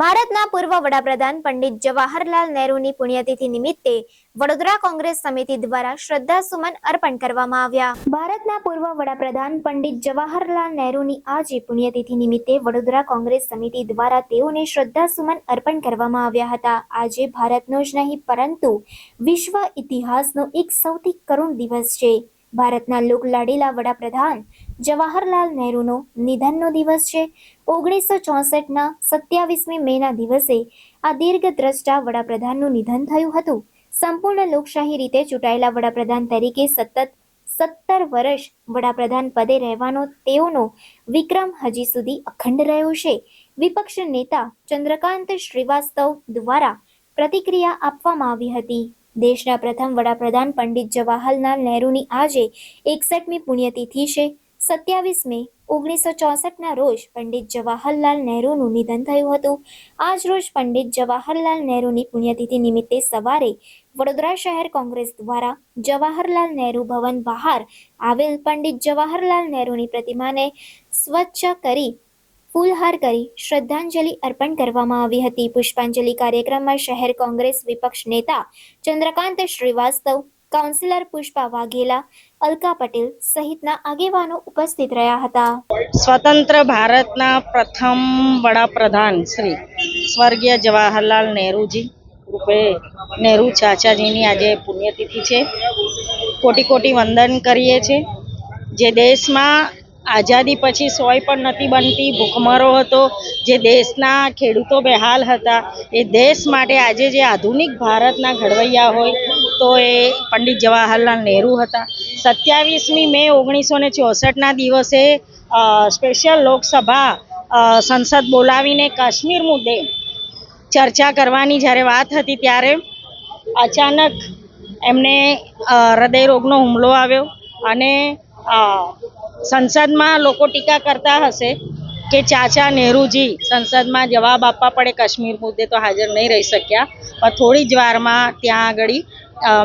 ભારતના પૂર્વ વડાપ્રધાન પંડિત જવાહરલાલ નહેરુની પુણ્યતિથિ નિમિત્તે વડોદરા કોંગ્રેસ સમિતિ દ્વારા શ્રદ્ધાસુમન અર્પણ કરવામાં આવ્યા. ભારતના પૂર્વ વડાપ્રધાન પંડિત જવાહરલાલ નહેરુની આજે પુણ્યતિથિ નિમિત્તે વડોદરા કોંગ્રેસ સમિતિ દ્વારા તેઓને શ્રદ્ધાસુમન અર્પણ કરવામાં આવ્યા હતા. આજે ભારતનો જ નહીં, પરંતુ વિશ્વ ઇતિહાસનો એક સૌથી કરુણ દિવસ છે. ભારતના લોકલાડીલા વડાપ્રધાન જવાહરલાલ નહેરુનો નિધનનો દિવસ છે. ઓગણીસો ચોસઠના સત્યાવીસમી મેના દિવસે આ દીર્ઘદ્રષ્ટા વડાપ્રધાનનું નિધન થયું હતું. સંપૂર્ણ લોકશાહી રીતે ચૂંટાયેલા વડાપ્રધાન તરીકે સતત સત્તર વર્ષ વડાપ્રધાન પદે રહેવાનો તેઓનો વિક્રમ હજી સુધી અખંડ રહ્યો છે. વિપક્ષ નેતા ચંદ્રકાંત શ્રીવાસ્તવ દ્વારા પ્રતિક્રિયા આપવામાં આવી હતી. દેશના પ્રથમ વડાપ્રધાન પંડિત જવાહરલાલ નહેરુની આજે એકસઠમી પુણ્યતિથિ છે. સત્યાવીસ મે ઓગણીસો ચોસઠના રોજ પંડિત જવાહરલાલ નહેરુનું નિધન થયું હતું. આજ રોજ પંડિત જવાહરલાલ નહેરુની પુણ્યતિથિ નિમિત્તે સવારે વડોદરા શહેર કોંગ્રેસ દ્વારા જવાહરલાલ નહેરુ ભવન બહાર આવેલ પંડિત જવાહરલાલ નહેરુની પ્રતિમાને સ્વચ્છ કરી ફૂલહાર કરી શ્રદ્ધાંજલિ અર્પણ કરવામાં આવી હતી. પુષ્પાંજલિ કાર્યક્રમમાં શહેર કોંગ્રેસ વિપક્ષ નેતા ચંદ્રકાંત શ્રીવાસ્તવ, કાઉન્સિલર પુષ્પા વાઘેલા, અલકા પટેલ સહિતના આગેવાનો ઉપસ્થિત રહ્યા હતા. સ્વતંત્ર ભારતના પ્રથમ વડાપ્રધાન શ્રી સ્વર્ગીય જવાહરલાલ નહેરુજી રૂપે નહેરુ ચાચાજીની આજે પુણ્યતિથિ છે. કોટી કોટી વંદન કરીએ છીએ. જે દેશમાં આઝાદી પછી સોય પણ નથી બનતી. ભૂખમરો હતો. જે દેશના ખેડૂતો બેહાલ હતા. એ દેશ માટે આજે જે આધુનિક ભારતના ઘડવૈયા હોય, તો એ પંડિત જવાહરલાલ નહેરુ હતા. સત્યાવીસમી મે ઓગણીસો ને ચોસઠના દિવસે સ્પેશિયલ લોકસભા સંસદ બોલાવીને કાશ્મીર મુદ્દે ચર્ચા કરવાની જ્યારે વાત હતી ત્યારે અચાનક એમને હૃદયરોગનો હુમલો આવ્યો અને સંસદમાં લોકો ટીકા કરતા હશે કે ચાચા નહેરુજી સંસદમાં જવાબ આપવા પડે કાશ્મીર મુદ્દે તો હાજર નહીં રહી શક્યા. પણ થોડી જ વારમાં ત્યાં આગળ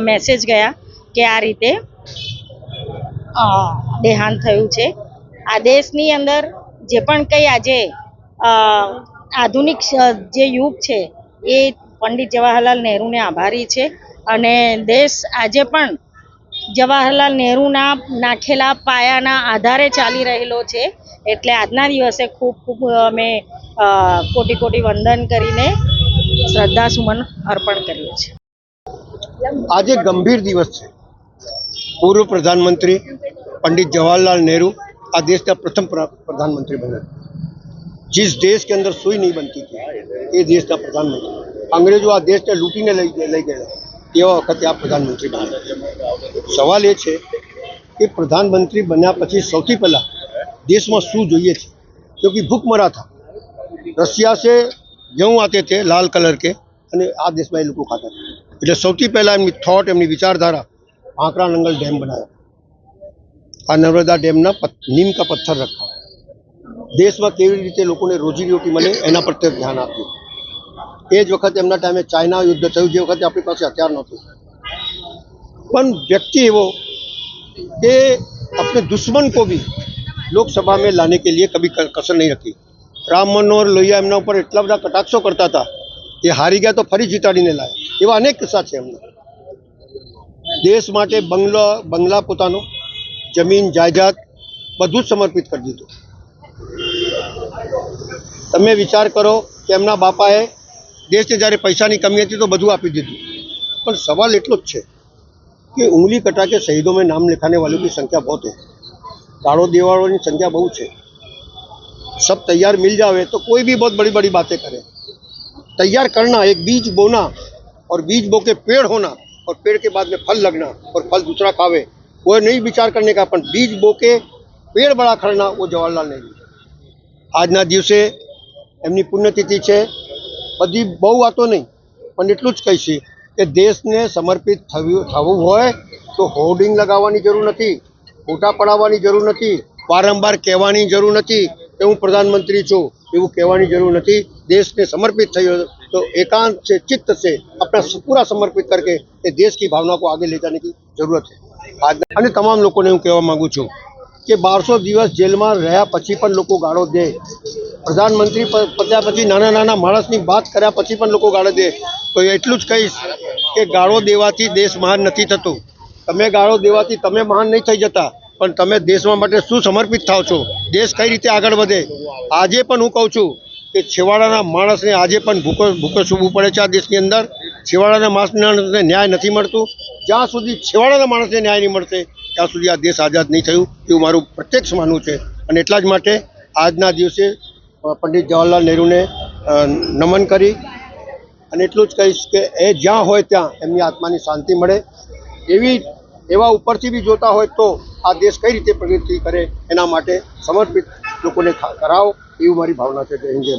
મેસેજ ગયા કે આ રીતે દેહાંત થયું છે. આ દેશની અંદર જે પણ કંઈ આજે આધુનિક જે યુગ છે એ પંડિત જવાહરલાલ નહેરુને આભારી છે. અને દેશ આજે પણ જવાહરલાલ નહેરુના નાખેલા પાયાના આધારે ચાલી રહેલો છે એટલે આજના દિવસે ખૂબ ખૂબ અમે અ, કોટી કોટી વંદન કરીને શ્રદ્ધાસુમન અર્પણ કરીએ છીએ આજે ગંભીર દિવસ છે પૂર્વ પ્રધાનમંત્રી पंडित जवाहरलाल नेहरू આ દેશના પ્રથમ પ્ર- પ્રધાનમંત્રી બન્યા जिस देश के अंदर सुई नहीं बनती थी એ દેશના પ્રધાનમંત્રી અંગ્રેજો આ દેશને લૂંટીને લઈ ગયા- લઈ ગયા તેવા વખતે આ પ્રધાનમંત્રી બન્યા. સવાલ એ છે કે પ્રધાનમંત્રી બન્યા પછી સૌથી પહેલાં દેશમાં શું જોઈએ છે? ક્યોંકि ભૂખમરા થા રશિયા છે, ઘઉં આતે તે લાલ કલર કે, અને આ દેશમાં એ લોકો ખાતા એટલે સૌથી પહેલાં એમની થોટ એમની વિચારધારા આંકરા નંગલ ડેમ બનાવ્યા આ નર્મદા ડેમના નીમકા પથ્થર રખા દેશમાં કેવી રીતે લોકોને રોજી રોટી મળે એના પર ધ્યાન આપ્યું એ જ વખતે એમના ટાઈમે ચાઇના યુદ્ધ થયું, જે વખતે આપણી પાસે હથિયાર નહોતું. પણ વ્યક્તિ એવો કે આપણે દુશ્મન કો બી લોકસભા મેં લાને કે લીએ કભી કસર નહીં રખી. રામ મનોહર લોહિયા એમના ઉપર એટલા બધા કટાક્ષો કરતા હતા એ હારી ગયા તો ફરી જીતાડીને લાયા. એવા અનેક કિસ્સા છે એમના. દેશ માટે બંગલો, બંગલા પોતાનો, જમીન જાયદાદ બધું જ સમર્પિત કરી દીધું. તમે વિચાર કરો કે એમના બાપાએ દેશને જ્યારે પૈસાની કમી હતી તો બધું આપી દીધું પણ સવાલ એટલો જ છે कि उंगली कटा के शहीदों में नाम लिखाने वालों की संख्या बहुत है गाड़ो देवाड़ों की संख्या बहुत है सब तैयार मिल जावे तो कोई भी बहुत बड़ी बड़ी बातें करे तैयार करना एक बीज बोना और बीज बो के पेड़ होना और पेड़ के बाद में फल लगना और फल दूसरा खावे वो नहीं विचार करने का પણ बीज बो के पेड़ बड़ा करना वो जवाहरलाल नेहरू આજના દિવસે એમની પુણ્યતિથિ છે બધી બહુ વાતો નહીં, પણ એટલું જ કહીશ કે દેશને સમર્પિત થવું થવું હોય તો હોર્ડિંગ લગાવવાની જરૂર નથી, ફોટા પડાવવાની જરૂર નથી, વારંવાર કહેવાની જરૂર નથી કે હું પ્રધાનમંત્રી છું, એવું કહેવાની જરૂર નથી. દેશને સમર્પિત થયો તો એકાંત છે, ચિત્ત છે, આપણા પૂરા સમર્પિત કરકે એ દેશની ભાવના કો આગે લે જાને કી જરૂરત છે. અને તમામ લોકોને હું કહેવા માગું છું કે બારસો દિવસ જેલમાં રહ્યા પછી પણ લોકો ગાળો દે. પ્રધાનમંત્રી પત્યા પછી નાના નાના માણસની વાત કર્યા પછી પણ લોકો ગાળો દે. તો એટલું જ કહીશ કે ગાળો દેવાથી દેશ મહાન નથી થતો. તમે ગાળો દેવાથી તમે મહાન નહીં થઈ જતા. પણ તમે દેશમાં માટે શું સમર્પિત થાવ છો. દેશ કઈ રીતે આગળ વધે? આજે પણ હું કહું છું કે છેવાડાના માણસને આજે પણ ભૂખો ભૂખો સૂવું પડે છે આ દેશની અંદર. છેવાડાના માણસને ન્યાય નથી મળતું. જ્યાં સુધી છેવાડાના માણસને ન્યાય નહીં મળશે ત્યાં સુધી આ દેશ આઝાદ નહીં થયું એવું મારું પ્રત્યક્ષ માનવું છે. અને એટલા જ માટે આજના દિવસે પંડિત જવાહરલાલ નહેરુને નમન કરી અને એટલું જ કહીશ કે એ જ્યાં હોય ત્યાં એમની આત્માની શાંતિ મળે. એવી, એવા ઉપરથી બી જોતા હોય તો આ દેશ કઈ રીતે પ્રગતિ કરે એના માટે સમર્પિત લોકોને કરાવો એવી મારી ભાવના છે. જય હિન્દ.